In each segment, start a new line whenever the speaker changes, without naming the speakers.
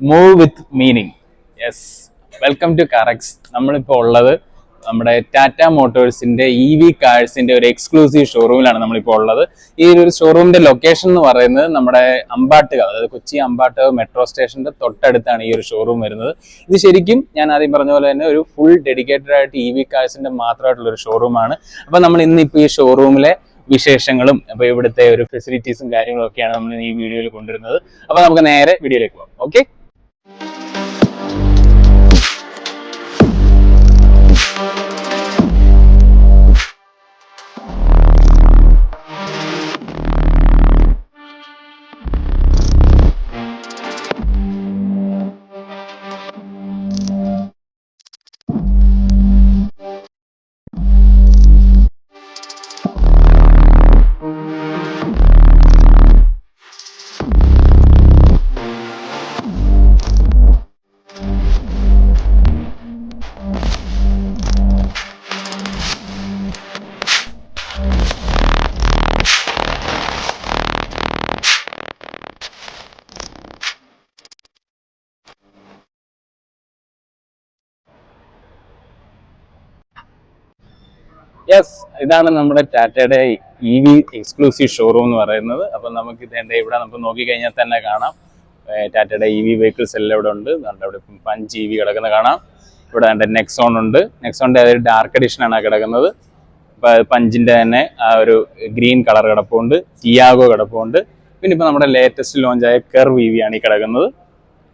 Move with meaning yes welcome to കറക്സ് നമ്മളിപ്പോൾ ഉള്ളത് നമ്മുടെ ടാറ്റ മോട്ടോഴ്സിന്റെ ഇ വി കാഴ്സിന്റെ ഒരു എക്സ്ക്ലൂസീവ് ഷോറൂമിലാണ് നമ്മളിപ്പോൾ ഉള്ളത്. ഈ ഒരു ഷോറൂമിന്റെ ലൊക്കേഷൻ എന്ന് പറയുന്നത് നമ്മുടെ അമ്പാട്ടുക അതായത് കൊച്ചി അമ്പാട്ടുക മെട്രോ സ്റ്റേഷന്റെ തൊട്ടടുത്താണ് ഈ ഒരു ഷോറൂം വരുന്നത്. ഇത് ശരിക്കും ഞാൻ ആദ്യം പറഞ്ഞ പോലെ തന്നെ ഒരു ഫുൾ ഡെഡിക്കേറ്റഡ് ആയിട്ട് ഇ വി കാഴ്സിന്റെ മാത്രമായിട്ടുള്ള ഒരു ഷോറൂമാണ് അപ്പൊ നമ്മൾ ഇന്ന് ഈ ഷോറൂമിലെ വിശേഷങ്ങളും അപ്പൊ ഇവിടുത്തെ ഒരു ഫെസിലിറ്റീസും കാര്യങ്ങളും ഒക്കെയാണ് നമ്മൾ ഈ വീഡിയോയിൽ കൊണ്ടുവരുന്നത്. അപ്പൊ നമുക്ക് നേരെ വീഡിയോയിലേക്ക് പോകാം. Okay Thank you. യെസ് ഇതാണ് നമ്മുടെ ടാറ്റയുടെ ഇ വി എക്സ്ക്ലൂസീവ് ഷോറൂം എന്ന് പറയുന്നത്. അപ്പം നമുക്ക് ഇതേണ്ട ഇവിടെ നമുക്ക് നോക്കിക്കഴിഞ്ഞാൽ തന്നെ കാണാം. ടാറ്റയുടെ ഇ വി വെഹിക്കിൾസ് എല്ലാം ഇവിടെ ഉണ്ട്. ഇപ്പം പഞ്ച് ഇ വി കിടക്കുന്നത് കാണാം. ഇവിടെ എന്റെ നെക്സോൺ ഉണ്ട്. നെക്സോണിന്റെ അതൊരു ഡാർക്ക് എഡിഷൻ ആണ് കിടക്കുന്നത്. ഇപ്പം പഞ്ചിന്റെ തന്നെ ആ ഒരു ഗ്രീൻ കളർ കിടപ്പുണ്ട്. ടിയാഗോ കിടപ്പുണ്ട്. പിന്നെ ഇപ്പം നമ്മുടെ ലേറ്റസ്റ്റ് ലോഞ്ചായ കെർവ് ഇ വി ആണ് ഈ കിടക്കുന്നത്.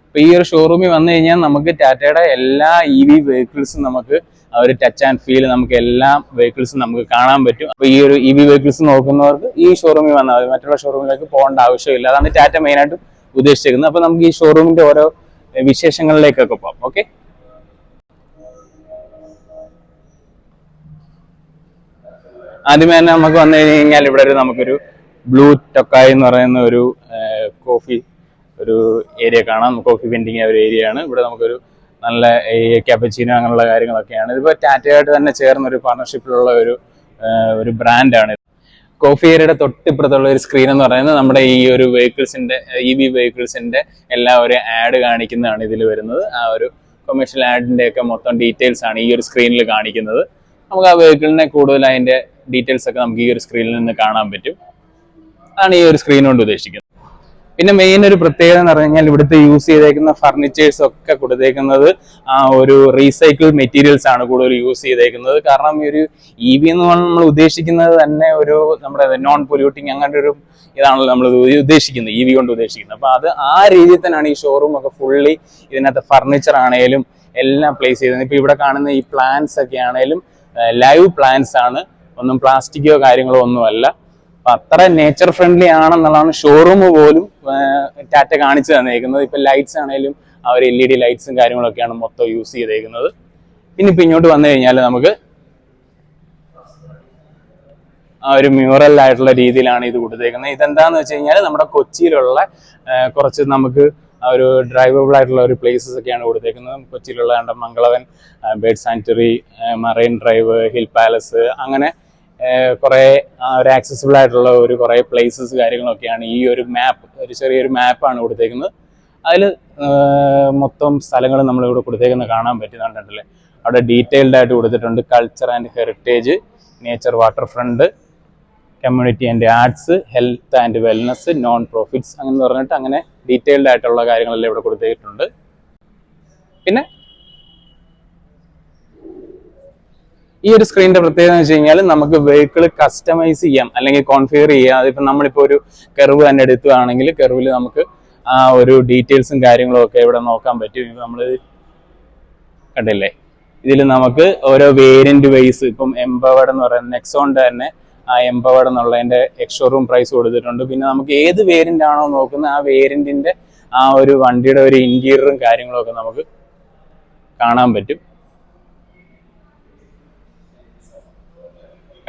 അപ്പൊ ഈ ഒരു ഷോറൂമിൽ വന്നു കഴിഞ്ഞാൽ നമുക്ക് ടാറ്റയുടെ എല്ലാ ഇ വി വെഹിക്കിൾസും നമുക്ക് ഒരു ടച്ച് ആൻഡ് ഫീൽ നമുക്ക് എല്ലാ വെഹിക്കിൾസും നമുക്ക് കാണാൻ പറ്റും. അപ്പൊ ഈ ഒരു ഇ വി വെഹിക്കിൾസ് നോക്കുന്നവർക്ക് ഈ ഷോറൂമിൽ വന്നാൽ മതി. മറ്റുള്ള ഷോറൂമിലേക്ക് പോകേണ്ട ആവശ്യമില്ല. അതാണ് ടാറ്റ മെയിൻ ആയിട്ട് ഉദ്ദേശിച്ചിരിക്കുന്നത്. അപ്പൊ നമുക്ക് ഈ ഷോറൂമിന്റെ ഓരോ വിശേഷങ്ങളിലേക്കൊക്കെ പോകാം. ഓക്കെ ആദ്യമേ തന്നെ നമുക്ക് വന്നു കഴിഞ്ഞാൽ ഇവിടെ ഒരു നമുക്കൊരു ബ്ലൂ ടൊക്കായി എന്ന് പറയുന്ന ഒരു കോഫി ഒരു ഏരിയ കാണാം. കോഫി വെൻഡിങ് ഒരു ഏരിയ ആണ്. ഇവിടെ നമുക്കൊരു നല്ല ഈ ക്യാപ്പച്ചീനോ അങ്ങനെയുള്ള കാര്യങ്ങളൊക്കെയാണ്. ഇതിപ്പോൾ ടാറ്റയായിട്ട് തന്നെ ചേർന്ന ഒരു പാർട്ണർഷിപ്പിലുള്ള ഒരു ഒരു ബ്രാൻഡാണ് കോഫി തൊട്ടിപ്പുറത്തുള്ള ഒരു സ്ക്രീൻ എന്ന് പറയുന്നത് നമ്മുടെ ഈ ഒരു വെഹിക്കിൾസിന്റെ ഇ വി വെഹിക്കിൾസിന്റെ എല്ലാ ഒരു ആഡ് കാണിക്കുന്നതാണ് ഇതിൽ വരുന്നത്. ആ ഒരു കൊമേഴ്ഷ്യൽ ആഡിന്റെ ഒക്കെ മൊത്തം ഡീറ്റെയിൽസ് ആണ് ഈ ഒരു സ്ക്രീനിൽ കാണിക്കുന്നത്. നമുക്ക് ആ വെഹിക്കിളിനെ കൂടുതൽ അതിന്റെ ഡീറ്റെയിൽസ് ഒക്കെ നമുക്ക് ഈ ഒരു സ്ക്രീനിൽ നിന്ന് കാണാൻ പറ്റും. അതാണ് ഈ ഒരു സ്ക്രീൻ കൊണ്ട് ഉദ്ദേശിക്കുന്നത്. പിന്നെ മെയിൻ ഒരു പ്രത്യേകത എന്ന് പറഞ്ഞു കഴിഞ്ഞാൽ ഇവിടുത്തെ യൂസ് ചെയ്തേക്കുന്ന ഫർണിച്ചേഴ്സ് ഒക്കെ കൊടുത്തേക്കുന്നത് ആ ഒരു റീസൈക്കിൾ മെറ്റീരിയൽസ് ആണ് കൂടുതൽ യൂസ് ചെയ്തേക്കുന്നത്. കാരണം ഈ ഒരു ഇ വി എന്ന് നമ്മൾ ഉദ്ദേശിക്കുന്നത് തന്നെ ഒരു നമ്മുടെ നോൺ പൊല്യൂട്ടിങ് അങ്ങനെ ഒരു ഇതാണല്ലോ നമ്മൾ ഉദ്ദേശിക്കുന്നത് ഇ വി കൊണ്ട് ഉദ്ദേശിക്കുന്നത്. അപ്പൊ അത് ആ രീതിയിൽ തന്നെയാണ് ഈ ഷോറൂം ഒക്കെ ഫുള്ളി ഇതിനകത്ത് ഫർണിച്ചർ ആണെങ്കിലും എല്ലാം പ്ലേസ് ചെയ്തത് ഇപ്പൊ ഇവിടെ കാണുന്ന ഈ പ്ലാന്റ്സ് ഒക്കെ ആണെങ്കിലും ലൈവ് പ്ലാന്റ്സ് ആണ്. ഒന്നും പ്ലാസ്റ്റിക്കോ കാര്യങ്ങളോ ഒന്നുമല്ല. അപ്പൊ അത്ര നേച്ചർ ഫ്രണ്ട്ലി ആണെന്നുള്ളതാണ് ഷോറൂം പോലും ടാറ്റ കാണിച്ചു തന്നേക്കുന്നത്. ഇപ്പൊ ലൈറ്റ്സ് ആണെങ്കിലും അവർ എൽ ഇ ഡി ലൈറ്റ്സും കാര്യങ്ങളൊക്കെയാണ് മൊത്തം യൂസ് ചെയ്തേക്കുന്നത്. പിന്നെ ഇപ്പൊ ഇങ്ങോട്ട് വന്നു കഴിഞ്ഞാൽ നമുക്ക് ആ ഒരു മ്യൂറൽ ആയിട്ടുള്ള രീതിയിലാണ് ഇത് കൊടുത്തേക്കുന്നത്. ഇതെന്താന്ന് വെച്ച് കഴിഞ്ഞാൽ നമ്മുടെ കൊച്ചിയിലുള്ള കുറച്ച് നമുക്ക് ഒരു ഡ്രൈവബിൾ ആയിട്ടുള്ള ഒരു പ്ലേസസ് ഒക്കെയാണ് കൊടുത്തേക്കുന്നത്. കൊച്ചിയിലുള്ള Mangalavan bird sanctuary marine drive hill palace അങ്ങനെ കുറെ ഒരു ആക്സസിബിൾ ആയിട്ടുള്ള ഒരു കുറെ പ്ലേസസ് കാര്യങ്ങളൊക്കെയാണ് ഈ ഒരു മാപ്പ് ഒരു ചെറിയൊരു മാപ്പാണ് കൊടുത്തേക്കുന്നത്. അതിൽ മൊത്തം സ്ഥലങ്ങൾ നമ്മളിവിടെ കൊടുത്തേക്കുന്നത് കാണാൻ പറ്റുന്നുണ്ടല്ലേ അവിടെ ഡീറ്റെയിൽഡ് ആയിട്ട് കൊടുത്തിട്ടുണ്ട് culture and heritage nature waterfront community and arts health and wellness non profits അങ്ങനെ പറഞ്ഞിട്ട് അങ്ങനെ ഡീറ്റെയിൽഡ് ആയിട്ടുള്ള കാര്യങ്ങളെല്ലാം ഇവിടെ കൊടുത്തിട്ടുണ്ട്. പിന്നെ ഈ ഒരു സ്ക്രീനിന്റെ പ്രത്യേകത എന്ന് വെച്ച് കഴിഞ്ഞാൽ നമുക്ക് വെഹിക്കിൾ കസ്റ്റമൈസ് ചെയ്യാം അല്ലെങ്കിൽ കോൺഫിഗർ ചെയ്യാം. അതിപ്പോൾ നമ്മളിപ്പോൾ ഒരു കെർവ് തന്നെ എടുക്കുകയാണെങ്കിൽ കെർവിൽ നമുക്ക് ആ ഒരു ഡീറ്റെയിൽസും കാര്യങ്ങളും ഒക്കെ ഇവിടെ നോക്കാൻ പറ്റും. നമ്മൾ കണ്ടില്ലേ? ഇതിൽ നമുക്ക് ഓരോ വേരിയന്റ് വൈസ് ഇപ്പം എംപവേർഡ് എന്ന് പറയുന്നത് നെക്സോണിന്റെ തന്നെ ആ എംപവേർഡ് എന്നുള്ളതിന്റെ എക്സ്ഷോറൂം പ്രൈസ് കൊടുത്തിട്ടുണ്ട്. പിന്നെ നമുക്ക് ഏത് വേരിയന്റ് ആണോ നോക്കുന്നത് ആ വേരിയന്റിന്റെ ആ ഒരു വണ്ടിയുടെ ഒരു ഇന്റീരിയറും കാര്യങ്ങളും ഒക്കെ നമുക്ക് കാണാൻ പറ്റും.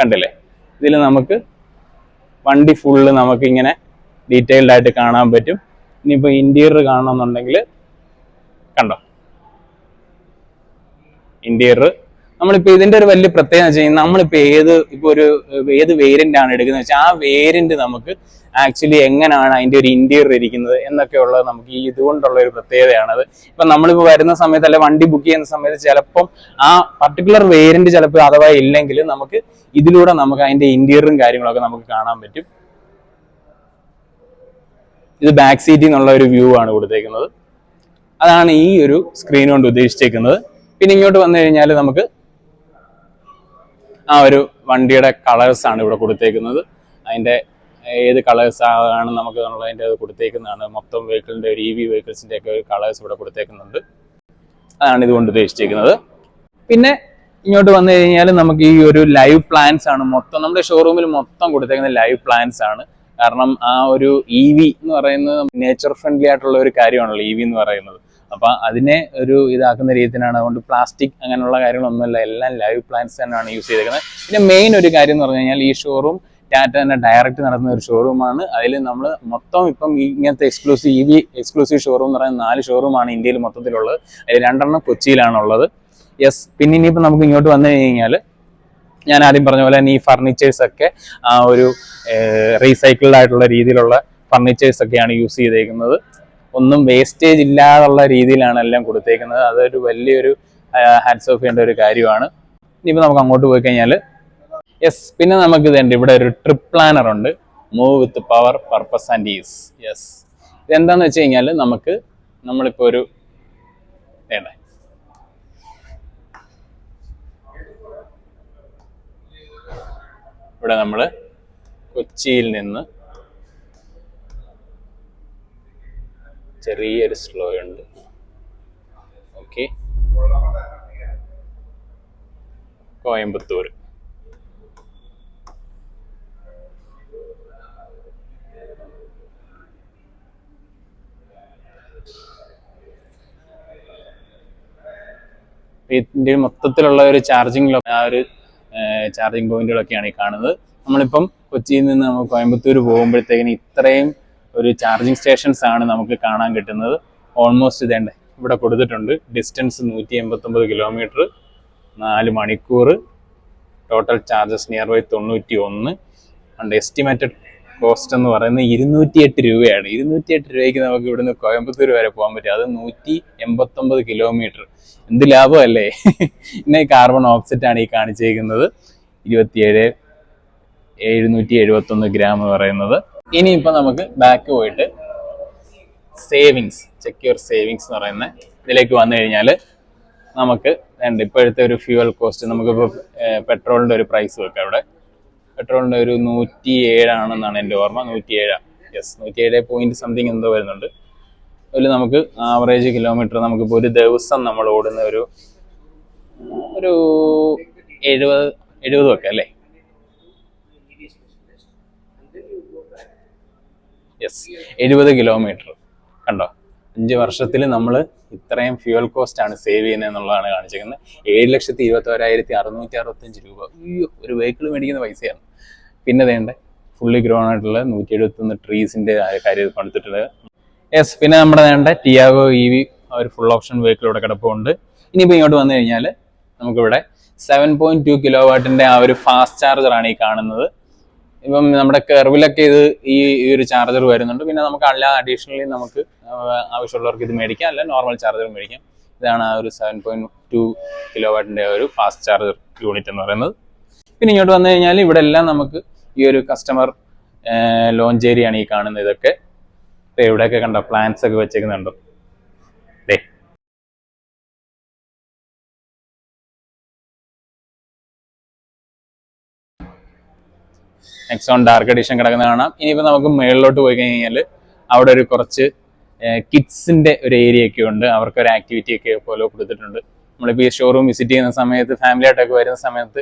കണ്ടില്ലേ? ഇതിൽ നമുക്ക് വണ്ടി ഫുള്ള് നമുക്ക് ഇങ്ങനെ ഡീറ്റെയിൽഡ് ആയിട്ട് കാണാൻ പറ്റും. ഇനിയിപ്പോൾ ഇന്റീരിയർ കാണണമെന്നുണ്ടെങ്കിൽ കണ്ടോ? ഇന്റീരിയർ നമ്മളിപ്പോ ഇതിന്റെ ഒരു വലിയ പ്രത്യേകത വെച്ച് കഴിഞ്ഞാൽ നമ്മളിപ്പോ ഏത് ഇപ്പൊ ഒരു ഏത് വേരിയന്റ് ആണ് എടുക്കുന്നത് വെച്ചാൽ ആ വേരിയന്റ് നമുക്ക് ആക്ച്വലി എങ്ങനെയാണ് അതിന്റെ ഒരു ഇന്റീരിയർ ഇരിക്കുന്നത് എന്നൊക്കെ ഉള്ളത് നമുക്ക് ഈ ഇതുകൊണ്ടുള്ള ഒരു പ്രത്യേകതയാണത്. ഇപ്പൊ നമ്മളിപ്പോ വരുന്ന സമയത്ത് അല്ലെ വണ്ടി ബുക്ക് ചെയ്യുന്ന സമയത്ത് ചിലപ്പം ആ പർട്ടിക്കുലർ വേരിയന്റ് ചിലപ്പോൾ അഥവാ ഇല്ലെങ്കിൽ നമുക്ക് ഇതിലൂടെ നമുക്ക് അതിന്റെ ഇന്റീരിയറും കാര്യങ്ങളൊക്കെ നമുക്ക് കാണാൻ പറ്റും. ഇത് ബാക്ക് സീറ്റിൽ നിന്നുള്ള ഒരു വ്യൂ ആണ് കൊടുത്തേക്കുന്നത്. അതാണ് ഈ ഒരു സ്ക്രീൻ കൊണ്ട് ഉദ്ദേശിച്ചേക്കുന്നത്. പിന്നെ ഇങ്ങോട്ട് വന്നു കഴിഞ്ഞാൽ നമുക്ക് ആ ഒരു വണ്ടിയുടെ കളേഴ്സ് ആണ് ഇവിടെ കൊടുത്തേക്കുന്നത്. അതിന്റെ ഏത് കളേഴ്സ് ആണ് നമുക്ക് എന്നുള്ളതിന്റെ അത് കൊടുത്തേക്കുന്നതാണ്. മൊത്തം വെഹിക്കിളിന്റെ ഒരു ഇ വി വെഹിക്കിൾസിന്റെ ഒക്കെ ഒരു കളേഴ്സ് ഇവിടെ കൊടുത്തേക്കുന്നുണ്ട്. അതാണ് ഇതുകൊണ്ട് ഉദ്ദേശിച്ചിരിക്കുന്നത്. പിന്നെ ഇങ്ങോട്ട് വന്നു കഴിഞ്ഞാൽ നമുക്ക് ഈ ഒരു ലൈവ് പ്ലാൻസ് ആണ് മൊത്തം നമ്മുടെ ഷോറൂമിൽ മൊത്തം കൊടുത്തേക്കുന്ന ലൈവ് പ്ലാൻസ് ആണ്. കാരണം ആ ഒരു ഇ വി എന്ന് പറയുന്നത് നേച്ചർ ഫ്രണ്ട്ലി ആയിട്ടുള്ള ഒരു കാര്യമാണല്ലോ ഇ വി എന്ന് പറയുന്നത്. അപ്പൊ അതിനെ ഒരു ഇതാക്കുന്ന രീതിയിലാണ്. അതുകൊണ്ട് പ്ലാസ്റ്റിക് അങ്ങനെയുള്ള കാര്യങ്ങളൊന്നുമില്ല. എല്ലാം ലൈവ് പ്ലാന്റ്സ് തന്നെയാണ് യൂസ് ചെയ്തിരിക്കുന്നത് പിന്നെ മെയിൻ ഒരു കാര്യം എന്ന് പറഞ്ഞു കഴിഞ്ഞാൽ ഈ ഷോറൂം ടാറ്റ തന്നെ ഡയറക്റ്റ് നടത്തുന്ന ഒരു ഷോറൂമാണ് അതിൽ നമ്മൾ മൊത്തം ഇപ്പം ഇങ്ങനത്തെ എക്സ്ക്ലൂസീവ് ഇ എക്സ്ക്ലൂസീവ് ഷോറൂം എന്ന് പറയുന്ന നാല് ഷോറൂമാണ് ഇന്ത്യയിൽ മൊത്തത്തിലുള്ളത്. അതിൽ രണ്ടെണ്ണം കൊച്ചിയിലാണുള്ളത്. യെസ് പിന്നെ ഇനിയിപ്പോൾ നമുക്ക് ഇങ്ങോട്ട് വന്നു കഴിഞ്ഞാൽ ഞാൻ ആദ്യം പറഞ്ഞ പോലെ തന്നെ ഈ ഫർണിച്ചേഴ്സ് ഒക്കെ ഒരു റീസൈക്കിൾഡ് ആയിട്ടുള്ള രീതിയിലുള്ള ഫർണിച്ചേഴ്സ് ഒക്കെയാണ് യൂസ് ചെയ്തേക്കുന്നത്. ഒന്നും വേസ്റ്റേജ് ഇല്ലാതുള്ള രീതിയിലാണ് എല്ലാം കൊടുത്തേക്കുന്നത്. അതൊരു വലിയൊരു ഹാൻഡ്സ് ഓഫ് ചെയ്യേണ്ട ഒരു കാര്യമാണ്. ഇനിയിപ്പോൾ നമുക്ക് അങ്ങോട്ട് പോയി കഴിഞ്ഞാൽ യെസ് പിന്നെ നമുക്ക് ഇതുണ്ട് ഇവിടെ ഒരു ട്രിപ്പ് പ്ലാനർ ഉണ്ട്. Move with power purpose and ease yes ഇതെന്താന്ന് വെച്ച് കഴിഞ്ഞാൽ നമുക്ക് നമ്മളിപ്പോൾ ഒരു വേണ്ട? ഇവിടെ നമ്മൾ കൊച്ചിയിൽ നിന്ന് ചെറിയൊരു സ്ലോ ഉണ്ട്. ഓക്കെ കോയമ്പത്തൂർ. ഇതിന്റെ മൊത്തത്തിലുള്ള ഒരു ചാർജിങ് ആ ഒരു ചാർജിങ് പോയിന്റുകളൊക്കെയാണ് ഈ കാണുന്നത്. നമ്മളിപ്പം കൊച്ചിയിൽ നിന്ന് നമ്മൾ കോയമ്പത്തൂർ പോകുമ്പോഴത്തേക്കിന് ഇത്രയും ഒരു ചാർജിങ് സ്റ്റേഷൻസ് ആണ് നമുക്ക് കാണാൻ കിട്ടുന്നത്. ഓൾമോസ്റ്റ് ഇതേണ്ട ഇവിടെ കൊടുത്തിട്ടുണ്ട്. ഡിസ്റ്റൻസ് നൂറ്റി എൺപത്തൊമ്പത് കിലോമീറ്റർ നാല് മണിക്കൂർ. ടോട്ടൽ ചാർജസ് നിയർ ബൈ തൊണ്ണൂറ്റി ഒന്ന് ആൻഡ് എസ്റ്റിമേറ്റഡ് കോസ്റ്റ് എന്ന് പറയുന്നത് ഇരുന്നൂറ്റി എട്ട് രൂപയാണ്. ഇരുന്നൂറ്റി എട്ട് രൂപയ്ക്ക് നമുക്ക് ഇവിടുന്ന് കോയമ്പത്തൂർ വരെ പോകാൻ പറ്റും. അത് നൂറ്റി എൺപത്തൊമ്പത് കിലോമീറ്റർ എന്ത് ലാഭമല്ലേ? പിന്നെ കാർബൺ ഓഫ്സെറ്റ് ആണ് ഈ കാണിച്ചേക്കുന്നത് ഇരുപത്തിയേഴ് എഴുന്നൂറ്റി എഴുപത്തൊന്ന് ഗ്രാം എന്ന് പറയുന്നത്. ഇനിയിപ്പോൾ നമുക്ക് ബാക്ക് പോയിട്ട് സേവിങ്സ് സെക്യൂർ സേവിങ്സ് എന്ന് പറയുന്ന ഇതിലേക്ക് വന്നു കഴിഞ്ഞാൽ നമുക്ക് വേണ്ട ഇപ്പോഴത്തെ ഒരു ഫ്യൂവൽ കോസ്റ്റ് നമുക്കിപ്പോൾ പെട്രോളിന്റെ ഒരു പ്രൈസ് വെക്കാം അവിടെ. പെട്രോളിന്റെ ഒരു നൂറ്റി ഏഴാണെന്നാണ് എന്റെ ഓർമ്മ. നൂറ്റി ഏഴാണ് യെസ് നൂറ്റി ഏഴ് പോയിന്റ് സംതിങ് എന്തോ വരുന്നുണ്ട്. അതിൽ നമുക്ക് ആവറേജ് കിലോമീറ്റർ നമുക്കിപ്പോൾ ഒരു ദിവസം നമ്മൾ ഓടുന്ന ഒരു ഒരു എഴുപത് എഴുപത് ഒക്കെ അല്ലേ? യെസ് എഴുപത് കിലോമീറ്റർ കണ്ടോ? അഞ്ച് വർഷത്തിൽ നമ്മൾ ഇത്രയും ഫ്യൂവൽ കോസ്റ്റ് ആണ് സേവ് ചെയ്യുന്നത് എന്നുള്ളതാണ് കാണിച്ചിരിക്കുന്നത്. ഏഴ് ലക്ഷത്തി ഇരുപത്തി ഒരായിരത്തി അറുന്നൂറ്റി അറുപത്തഞ്ച് രൂപ. അയ്യോ ഒരു വെഹിക്കിൾ മേടിക്കുന്ന പൈസയാണ്. പിന്നെ വേണ്ട ഫുള്ളി ഗ്രോൺ ആയിട്ടുള്ള നൂറ്റി എഴുപത്തൊന്ന് ട്രീസിന്റെ കാര്യം കൊടുത്തിട്ടുള്ളത് യെസ് പിന്നെ നമ്മുടെ വേണ്ട ടിയാഗോ ഇ വി ഒരു ഫുൾ ഓപ്ഷൻ വെഹിക്കിൾ ഇവിടെ കിടപ്പുണ്ട്. ഇനിയിപ്പോൾ ഇങ്ങോട്ട് വന്നു കഴിഞ്ഞാൽ നമുക്കിവിടെ സെവൻ പോയിന്റ് ടു കിലോ വാട്ടിന്റെ ആ ഒരു ഫാസ്റ്റ് ചാർജറാണ് ഈ കാണുന്നത്. ഇപ്പം നമ്മുടെ കെർവിലൊക്കെ ഇത് ഈ ഒരു ചാർജർ വരുന്നുണ്ട്. പിന്നെ നമുക്ക് അല്ലാതെ അഡീഷണലി നമുക്ക് ആവശ്യമുള്ളവർക്ക് ഇത് മേടിക്കാം. അല്ല നോർമൽ ചാർജർ മേടിക്കാം. ഇതാണ് ആ ഒരു സെവൻ പോയിന്റ് ടു കിലോ വാട്ടിന്റെ ഒരു ഫാസ്റ്റ് ചാർജർ യൂണിറ്റ് എന്ന് പറയുന്നത്. പിന്നെ ഇങ്ങോട്ട് വന്നു കഴിഞ്ഞാൽ ഇവിടെ എല്ലാം നമുക്ക് ഈ ഒരു കസ്റ്റമർ ലോഞ്ച് ആണ് ഈ കാണുന്നത് ഇതൊക്കെ. ഇവിടെയൊക്കെ കണ്ട പ്ലാൻസ് ഒക്കെ വെച്ചേക്കുന്നുണ്ടോ. നെക്സോൺ ഡാർക്ക് എഡിഷൻ കിടക്കുന്ന കാണാം. ഇനിയിപ്പോൾ നമുക്ക് മുകളിലോട്ട് പോയി കഴിഞ്ഞാൽ അവിടെ ഒരു കുറച്ച് കിഡ്സിന്റെ ഒരു ഏരിയ ഒക്കെ ഉണ്ട്. അവർക്ക് ഒരു ആക്ടിവിറ്റി ഒക്കെ പോലെ കൊടുത്തിട്ടുണ്ട്. നമ്മളിപ്പോൾ ഈ ഷോറൂം വിസിറ്റ് ചെയ്യുന്ന സമയത്ത് ഫാമിലി ആയിട്ടൊക്കെ വരുന്ന സമയത്ത്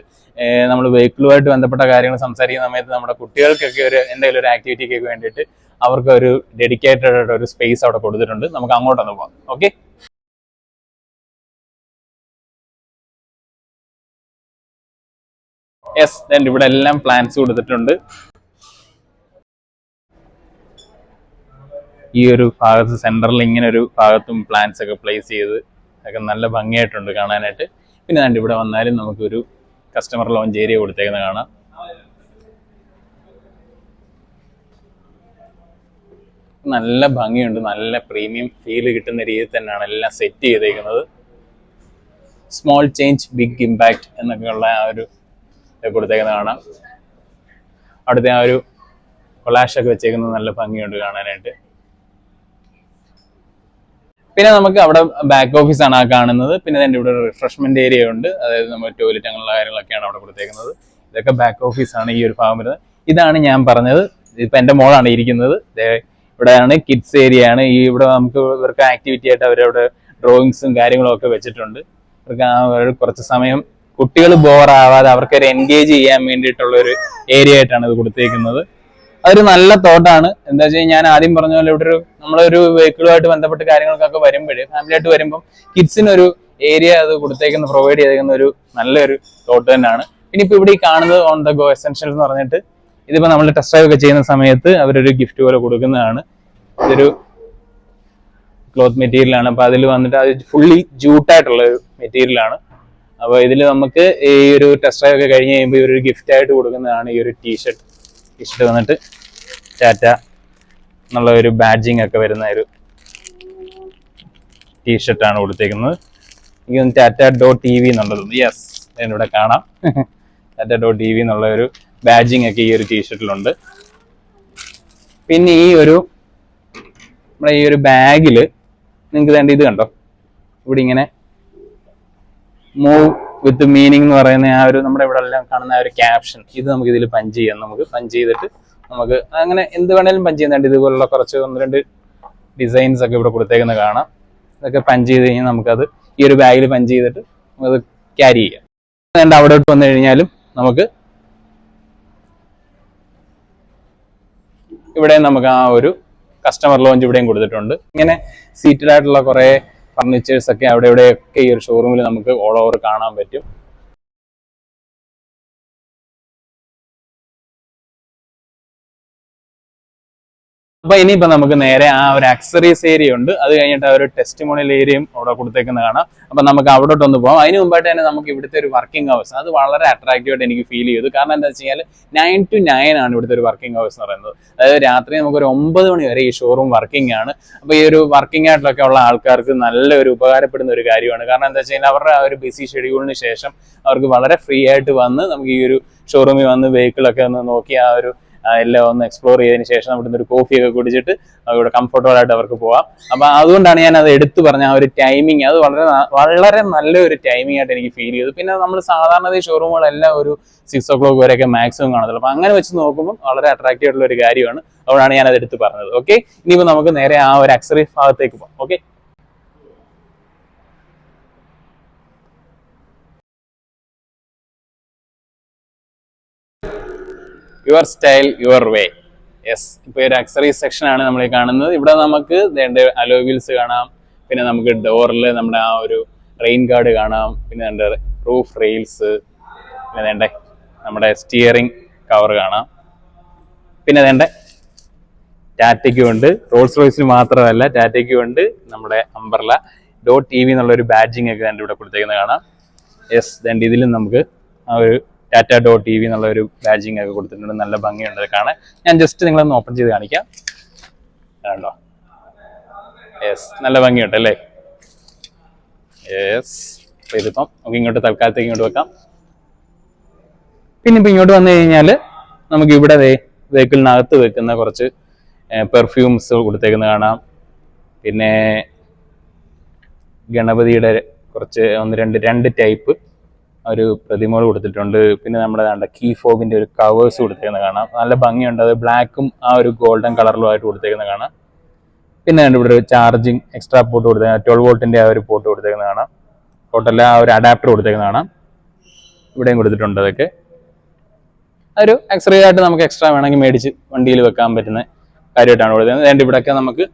നമ്മൾ വെഹിക്കിളുമായിട്ട് ബന്ധപ്പെട്ട കാര്യങ്ങൾ സംസാരിക്കുന്ന സമയത്ത് നമ്മുടെ കുട്ടികൾക്കൊക്കെ ഒരു എന്തെങ്കിലും ഒരു ആക്ടിവിറ്റിക്കൊക്കെ വേണ്ടിയിട്ട് അവർക്ക് ഒരു ഡെഡിക്കേറ്റഡ് ഒരു സ്പേസ് അവിടെ കൊടുത്തിട്ടുണ്ട്. നമുക്ക് അങ്ങോട്ടൊന്ന് പോകാം. ഓക്കെ യെസ് ഇവിടെ എല്ലാം പ്ലാൻസ് കൊടുത്തിട്ടുണ്ട്. ഈ ഒരു ഭാഗത്ത് സെന്ററിൽ ഇങ്ങനെ ഒരു ഭാഗത്തും പ്ലാൻസ് ഒക്കെ പ്ലേസ് ചെയ്ത് ഒക്കെ നല്ല ഭംഗിയായിട്ടുണ്ട് കാണാനായിട്ട്. പിന്നെ കണ്ട് ഇവിടെ വന്നാലും നമുക്കൊരു കസ്റ്റമർ ലോഞ്ച് ഏരിയ കൊടുത്തേക്കുന്നത് കാണാം. നല്ല ഭംഗിയുണ്ട്. നല്ല പ്രീമിയം ഫീൽ കിട്ടുന്ന രീതിയിൽ തന്നെയാണ് എല്ലാം സെറ്റ് ചെയ്തേക്കുന്നത്. സ്മോൾ ചേഞ്ച് ബിഗ് ഇമ്പാക്റ്റ് എന്നൊക്കെയുള്ള ആ ഒരു കൊടുത്തേക്കുന്നത് കാണാം. അവിടുത്തെ ആ ഒരു കൊളാഷ് ഒക്കെ വെച്ചേക്കുന്നത് നല്ല ഭംഗിയുണ്ട് കാണാനായിട്ട്. പിന്നെ നമുക്ക് അവിടെ ബാക്ക് ഓഫീസ് ആണ് ആ കാണുന്നത്. പിന്നെ അതിന്റെ ഇവിടെ ഒരു റിഫ്രഷ്മെന്റ് ഏരിയ ഉണ്ട്. അതായത് നമ്മൾ ടോയ്ലറ്റ് അങ്ങനെയുള്ള കാര്യങ്ങളൊക്കെയാണ് അവിടെ കൊടുത്തേക്കുന്നത്. ഇതൊക്കെ ബാക്ക് ഓഫീസ് ആണ് ഈ ഒരു ഭാഗം വരുന്നത്. ഇതാണ് ഞാൻ പറഞ്ഞത്. ഇപ്പൊ എന്റെ മോളാണ് ഇരിക്കുന്നത്. ഇവിടെയാണ് കിഡ്സ് ഏരിയ ആണ്. ഈ ഇവിടെ നമുക്ക് ഇവർക്ക് ആക്ടിവിറ്റി ആയിട്ട് അവരവിടെ ഡ്രോയിങ്സും കാര്യങ്ങളും ഒക്കെ വെച്ചിട്ടുണ്ട്. ഇവർക്ക് ആ കുറച്ച് സമയം കുട്ടികൾ ബോർ ആവാതെ അവർക്ക് ഒരു എൻഗേജ് ചെയ്യാൻ വേണ്ടിയിട്ടുള്ള ഒരു ഏരിയ ആയിട്ടാണ് ഇത് കൊടുത്തേക്കുന്നത്. അതൊരു നല്ല തോട്ടാണ്. എന്താ വെച്ചാൽ ഞാൻ ആദ്യം പറഞ്ഞ പോലെ ഇവിടെ ഒരു നമ്മളൊരു വെഹിക്കിളുമായിട്ട് ബന്ധപ്പെട്ട കാര്യങ്ങൾക്കൊക്കെ വരുമ്പോഴേ ഫാമിലി ആയിട്ട് വരുമ്പോൾ കിഡ്സിനൊരു ഏരിയ അത് കൊടുത്തേക്കുന്ന പ്രൊവൈഡ് ചെയ്തേക്കുന്ന ഒരു നല്ലൊരു തോട്ട് തന്നെയാണ്. ഇപ്പൊ ഇവിടെ ഈ കാണുന്നത് ഓൺ ദ ഗോ എസെൻഷ്യൽ എന്ന് പറഞ്ഞിട്ട് ഇതിപ്പോ നമ്മൾ ടെസ്റ്റ് ഡ്രൈവ് ഒക്കെ ചെയ്യുന്ന സമയത്ത് അവരൊരു ഗിഫ്റ്റ് പോലെ കൊടുക്കുന്നതാണ്. ഇതൊരു ക്ലോത്ത് മെറ്റീരിയൽ ആണ്. അപ്പൊ അതിൽ വന്നിട്ട് അത് ഫുള്ളി ജൂട്ടായിട്ടുള്ള ഒരു മെറ്റീരിയൽ ആണ് അപ്പൊ ഇതിൽ നമുക്ക് ഈ ഒരു ടെസ്റ്റ് ഡ്രൈവ് ഒക്കെ കഴിഞ്ഞ് കഴിയുമ്പോൾ ഈ ഒരു ഗിഫ്റ്റ് ആയിട്ട് കൊടുക്കുന്നതാണ് ഈ ഒരു ടീഷർട്ട് ടീഷർട്ട് വന്നിട്ട് ടാറ്റ എന്നുള്ള ഒരു ബാഡ്ജിങ് ഒക്കെ വരുന്ന ഒരു ടീഷർട്ടാണ് കൊടുത്തേക്കുന്നത്. എനിക്ക് തോന്നുന്നു ടാറ്റ ഡോട്ട് ടി വി എന്നുള്ളത്. യെസ് ഇവിടെ കാണാം. ടാറ്റ ഡോട്ട് ടി വി എന്നുള്ള ഒരു ബാഡ്ജിങ് ഒക്കെ ഈ ഒരു ടീഷർട്ടിലുണ്ട് പിന്നെ ഈ ഒരു നമ്മുടെ ഈ ഒരു ബാഗിൽ നിങ്ങൾക്ക് വേണ്ട ഇത് കണ്ടോ? ഇവിടെ ഇങ്ങനെ മൂവ് വിത്ത് മീനിങ് എന്ന് പറയുന്ന ആ ഒരു നമ്മുടെ ഇവിടെ എല്ലാം കാണുന്ന ആ ഒരു ക്യാപ്ഷൻ ഇത് നമുക്ക് ഇതിൽ പഞ്ച് ചെയ്യാം. നമുക്ക് പഞ്ച് ചെയ്തിട്ട് നമുക്ക് അങ്ങനെ എന്ത് വേണേലും പഞ്ച് ചെയ്യുന്നുണ്ട് ഇതുപോലുള്ള കുറച്ച് ഒന്ന് രണ്ട് ഡിസൈൻസ് ഒക്കെ ഇവിടെ കൊടുത്തേക്കുന്നത് കാണാം. ഇതൊക്കെ പഞ്ച് ചെയ്ത് കഴിഞ്ഞാൽ നമുക്കത് ഈ ഒരു ബാഗിൽ പഞ്ച് ചെയ്തിട്ട് നമുക്കത് ക്യാരി ചെയ്യാം. അതുകൊണ്ട് അവിടോട്ട് വന്നു കഴിഞ്ഞാലും നമുക്ക് ഇവിടെ നമുക്ക് ആ ഒരു കസ്റ്റമർ ലോഞ്ച് ഇവിടെയും കൊടുത്തിട്ടുണ്ട്. ഇങ്ങനെ സീറ്റഡ് ആയിട്ടുള്ള കുറെ ഫർണിച്ചേഴ്സ് ഒക്കെ അവിടെ ഇവിടെയൊക്കെ ഈ ഒരു ഷോറൂമിൽ നമുക്ക് ഓൾ ഓവർ കാണാൻ പറ്റും. അപ്പൊ ഇനിയിപ്പോ നമുക്ക് നേരെ ആ ഒരു ആക്സറീസ് ഏരിയ ഉണ്ട്. അത് കഴിഞ്ഞിട്ട് ആ ഒരു ടെസ്റ്റിമോണിയൽ ഏരിയയും അവിടെ കൊടുത്തേക്കുന്ന കാണാം. അപ്പൊ നമുക്ക് അവിടോട്ട് ഒന്ന് പോകാം അതിന് മുമ്പായിട്ട് തന്നെ നമുക്ക് ഇവിടുത്തെ ഒരു വർക്കിംഗ് അവേഴ്സ് അത് വളരെ അട്രാക്റ്റീവ് ആയിട്ട് എനിക്ക് ഫീൽ ചെയ്തു. കാരണം എന്താ വെച്ച് കഴിഞ്ഞാൽ നയൻ ടു നയൻ ആണ് ഇവിടുത്തെ ഒരു വർക്കിംഗ് അവേഴ്സ് എന്ന് പറയുന്നത്. അതായത് രാത്രി നമുക്ക് ഒരു ഒമ്പത് മണി വരെ ഈ ഷോറൂം വർക്കിംഗ് ആണ്. അപ്പൊ ഈ ഒരു വർക്കിംഗ് ആയിട്ടൊക്കെ ഉള്ള ആൾക്കാർക്ക് നല്ലൊരു ഉപകാരപ്പെടുന്ന ഒരു കാര്യമാണ്. കാരണം എന്താ വെച്ച് കഴിഞ്ഞാൽ അവരുടെ ആ ഒരു ബിസി ഷെഡ്യൂളിന് ശേഷം അവർക്ക് വളരെ ഫ്രീ ആയിട്ട് വന്ന് നമുക്ക് ഈ ഒരു ഷോറൂമിൽ വന്ന് വെഹിക്കിളൊക്കെ ഒന്ന് നോക്കി ആ ഒരു എല്ലാം ഒന്ന് എക്സ്പ്ലോർ ചെയ്തതിന് ശേഷം അവിടുന്ന് ഒരു കോഫി ഒക്കെ കുടിച്ചിട്ട് അവിടെ കംഫർട്ടബിൾ ആയിട്ട് അവർക്ക് പോവാം. അപ്പൊ അതുകൊണ്ടാണ് ഞാൻ അത് എടുത്തു പറഞ്ഞ ആ ഒരു ടൈമിങ് അത് വളരെ വളരെ നല്ലൊരു ടൈമിംഗ് ആയിട്ട് എനിക്ക് ഫീൽ ചെയ്തു. പിന്നെ നമ്മൾ സാധാരണ ഷോറൂമുകളെല്ലാം ഒരു സിക്സ് ഓ ക്ലോക്ക് വരെയൊക്കെ മാക്സിമം കാണത്തുള്ളൂ. അപ്പൊ അങ്ങനെ വെച്ച് നോക്കുമ്പോൾ വളരെ അട്രാക്റ്റീവ് ആയിട്ടുള്ള ഒരു കാര്യമാണ്. അതുകൊണ്ടാണ് ഞാൻ അത് എടുത്തു പറഞ്ഞത്. ഓക്കെ ഇനിയിപ്പോൾ നമുക്ക് നേരെ ആ ഒരു അക്സറി ഭാഗത്തേക്ക് പോകാം okay your style your way. Yes ഇപ്പൊ ഒരു അക്സറി സെക്ഷൻ ആണ് നമ്മൾ കാണുന്നത്. ഇവിടെ നമുക്ക് അലോ വീൽസ് കാണാം. പിന്നെ നമുക്ക് ഡോറിൽ നമ്മുടെ ആ ഒരു റെയിൻ ഗാർഡ് കാണാം. പിന്നെ വേണ്ട റൂഫ് റെയിൽസ് പിന്നെ വേണ്ട നമ്മുടെ സ്റ്റിയറിംഗ് കവർ കാണാം. പിന്നെ വേണ്ട ടാറ്റയ്ക്കും ഉണ്ട്. റോൾസ് റോയ്സിന് മാത്രമല്ല ടാറ്റയ്ക്കും ഉണ്ട്. നമ്മുടെ അംബർല ഡോട്ട് ടി വി എന്നുള്ള ഒരു ബാഡ്ജിങ് ഒക്കെ എന്റെ ഇവിടെ കൊടുത്തേക്കുന്നത് കാണാം. യെസ് ദണ്ട് ഇതിലും നമുക്ക് ആ ഒരു ടാറ്റ ഡോട്ട് ടി വി എന്നുള്ള ഒരു ബാജിങ് ഒക്കെ കൊടുത്തിട്ടുണ്ട്. നല്ല ഭംഗിയുണ്ട് കാണാൻ. ഞാൻ ജസ്റ്റ് നിങ്ങളൊന്ന് ഓപ്പൺ ചെയ്ത് കാണിക്കാം. കണ്ടോ? യെസ് നല്ല ഭംഗിയുണ്ട് അല്ലേ? യെസ് ഇതിപ്പം നമുക്ക് ഇങ്ങോട്ട് തൽക്കാലത്തേക്ക് ഇങ്ങോട്ട് വെക്കാം. പിന്നെ ഇപ്പൊ ഇങ്ങോട്ട് വന്നു കഴിഞ്ഞാൽ നമുക്ക് ഇവിടെ വെഹിക്കിളിനകത്ത് വെക്കുന്ന കുറച്ച് പെർഫ്യൂംസ് കൊടുത്തേക്കുന്നത് കാണാം. പിന്നെ ഗണപതിയുടെ കുറച്ച് ഒന്ന് രണ്ട് രണ്ട് ടൈപ്പ് ഒരു പ്രതിമകൾ കൊടുത്തിട്ടുണ്ട്. പിന്നെ നമ്മുടെ നല്ല കീ ഫോബിന്റെ ഒരു കവേഴ്സ് കൊടുത്തേക്കുന്നത് കാണാം. നല്ല ഭംഗിയുണ്ട്. അത് ബ്ലാക്കും ആ ഒരു ഗോൾഡൻ കളറിലും ആയിട്ട് കൊടുത്തേക്കുന്ന കാണാം. പിന്നെ ഇവിടെ ഒരു ചാർജിങ് എക്സ്ട്രാ പോർട്ട് കൊടുത്തേ ട്വൽവ് വോൾട്ടിന്റെ ആ ഒരു പോർട്ട് കൊടുത്തേക്കുന്ന കാണാം. പോർട്ടല്ല ആ ഒരു അഡാപ്റ്റർ കൊടുത്തേക്കുന്ന കാണാം. ഇവിടെയും കൊടുത്തിട്ടുണ്ട് അതൊക്കെ. ഒരു എക്സ്റേ ആയിട്ട് നമുക്ക് എക്സ്ട്രാ വേണമെങ്കിൽ മേടിച്ച് വണ്ടിയിൽ വെക്കാൻ പറ്റുന്ന കാര്യമായിട്ടാണ് കൊടുത്തത് അതിന്റെ ഇവിടെയൊക്കെ നമുക്ക്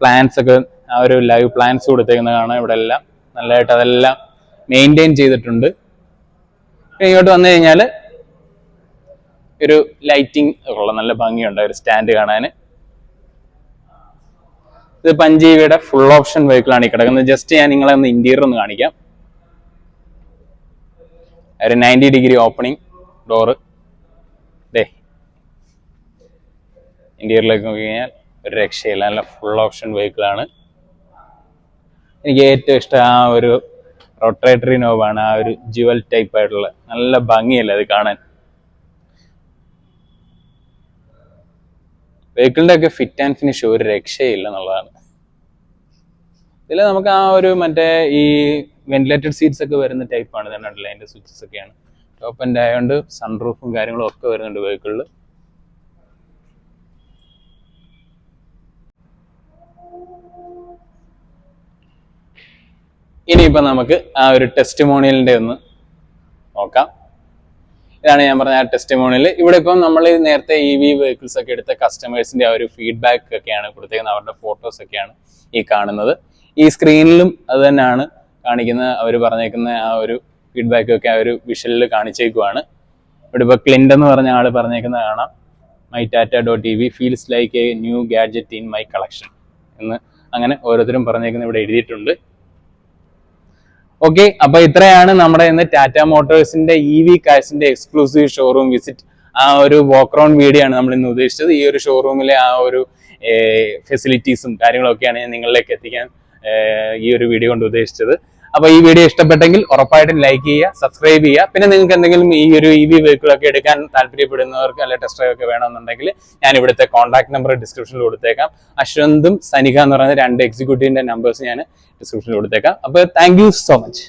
പ്ലാൻസ് ഒക്കെ ആ ഒരു ലൈവ് പ്ലാൻസ് കൊടുത്തേക്കുന്ന കാണാം. ഇവിടെ എല്ലാം നല്ലതായിട്ട് അതെല്ലാം മെയിന്റെയിൻ ചെയ്തിട്ടുണ്ട്. ഇങ്ങോട്ട് വന്നു കഴിഞ്ഞാൽ ഒരു ലൈറ്റിംഗ് ഉള്ള നല്ല ഭംഗിയുണ്ട് ഒരു സ്റ്റാൻഡ് കാണാൻ ഇത് പഞ്ചീവിയുടെ ഫുൾ ഓപ്ഷൻ വെഹിക്കിളാണ് ഈ കിടക്കുന്നത്. ജസ്റ്റ് ഞാൻ നിങ്ങളെ ഒന്ന് ഇന്റീരിയർ ഒന്ന് കാണിക്കാം. ഒരു നയന്റി ഡിഗ്രി ഓപ്പണിംഗ് ഡോറ് ദേ. ഇന്റീരിയറിലേക്ക് നോക്കി കഴിഞ്ഞാൽ ഒരു രക്ഷയില്ല. നല്ല ഫുൾ ഓപ്ഷൻ വെഹിക്കിളാണ് എനിക്ക് ഏറ്റവും ഇഷ്ടം ആ ഒരു റൊട്ടേറ്ററി നോബാണ് ആ ഒരു ജുവൽ ടൈപ്പ് ആയിട്ടുള്ള. നല്ല ഭംഗിയല്ലേ അത് കാണാൻ? വെഹിക്കിളിന്റെ ഒക്കെ ഫിറ്റ് ആൻഡ് ഫിനിഷ് ഒരു രക്ഷയില്ല എന്നുള്ളതാണ്. ഇതിൽ നമുക്ക് ആ ഒരു മറ്റേ ഈ വെന്റിലേറ്റഡ് സീറ്റ്സ് ഒക്കെ വരുന്ന ടൈപ്പാണ് തന്നെ അതിന്റെ സ്വിച്ചസ് ഒക്കെയാണ്. ടോപ്പ് എന്റെ ആയതുകൊണ്ട് സൺറൂഫും കാര്യങ്ങളും ഒക്കെ വരുന്നുണ്ട് വെഹിക്കിളിൽ ഇനിയിപ്പോൾ നമുക്ക് ആ ഒരു ടെസ്റ്റിമോണിയലിന്റെ ഒന്ന് നോക്കാം. ഇതാണ് ഞാൻ പറഞ്ഞ ആ ടെസ്റ്റിമോണിയൽ ഇവിടെ ഇപ്പം നമ്മൾ നേരത്തെ ഇ വി വെഹിക്കിൾസ് ഒക്കെ എടുത്ത കസ്റ്റമേഴ്സിന്റെ ആ ഒരു ഫീഡ്ബാക്ക് ഒക്കെയാണ് കൊടുത്തേക്കുന്നത്. അവരുടെ ഫോട്ടോസ് ഒക്കെയാണ് ഈ കാണുന്നത്. ഈ സ്ക്രീനിലും അത് തന്നെയാണ് കാണിക്കുന്ന അവർ പറഞ്ഞേക്കുന്ന ആ ഒരു ഫീഡ്ബാക്ക് ഒക്കെ ആ ഒരു വിഷലിൽ കാണിച്ചേക്കുവാണ്. ഇവിടെ ഇപ്പോൾ ക്ലിൻഡ് എന്ന് പറഞ്ഞ ആൾ പറഞ്ഞേക്കുന്നത് കാണാം. My Tata dot T V feels like a new gadget in my collection എന്ന് അങ്ങനെ ഓരോരുത്തരും പറഞ്ഞേക്കുന്നത് ഇവിടെ എഴുതിയിട്ടുണ്ട്. ഓക്കെ അപ്പൊ ഇത്രയാണ് നമ്മുടെ ഇന്ന് ടാറ്റ മോട്ടോഴ്സിന്റെ ഇ വി കാഴ്സിന്റെ എക്സ്ക്ലൂസീവ് ഷോറൂം വിസിറ്റ് ആ ഒരു വോക്ക് റൗണ്ട് വീഡിയോ ആണ് നമ്മൾ ഇന്ന് ഉദ്ദേശിച്ചത്. ഈ ഒരു ഷോറൂമിലെ ആ ഒരു ഫെസിലിറ്റീസും കാര്യങ്ങളൊക്കെയാണ് ഞാൻ നിങ്ങളിലേക്ക് എത്തിക്കാൻ ഈ ഒരു വീഡിയോ കൊണ്ട് ഉദ്ദേശിച്ചത്. അപ്പൊ ഈ വീഡിയോ ഇഷ്ടപ്പെട്ടെങ്കിൽ ഉറപ്പായിട്ടും ലൈക്ക് ചെയ്യുക സബ്സ്ക്രൈബ് ചെയ്യുക. പിന്നെ നിങ്ങൾക്ക് എന്തെങ്കിലും ഈ ഒരു ഇ വി വെഹിക്കിളൊക്കെ എടുക്കാൻ താല്പര്യപ്പെടുന്നവർക്ക് അല്ലെ ടെസ്റ്റ് ഡ്രൈവ് ഒക്കെ വേണമെന്നുണ്ടെങ്കിൽ ഞാൻ ഇവിടുത്തെ കോൺടാക്ട് നമ്പർ ഡിസ്ക്രിപ്ഷനിൽ കൊടുത്തേക്കാം. അശ്വന്തും സനിക എന്ന് പറയുന്ന രണ്ട് എക്സിക്യൂട്ടീവിന്റെ നമ്പേഴ്സ് ഞാൻ ഡിസ്ക്രിപ്ഷനിൽ കൊടുത്തേക്കാം. അപ്പൊ താങ്ക് സോ മച്ച്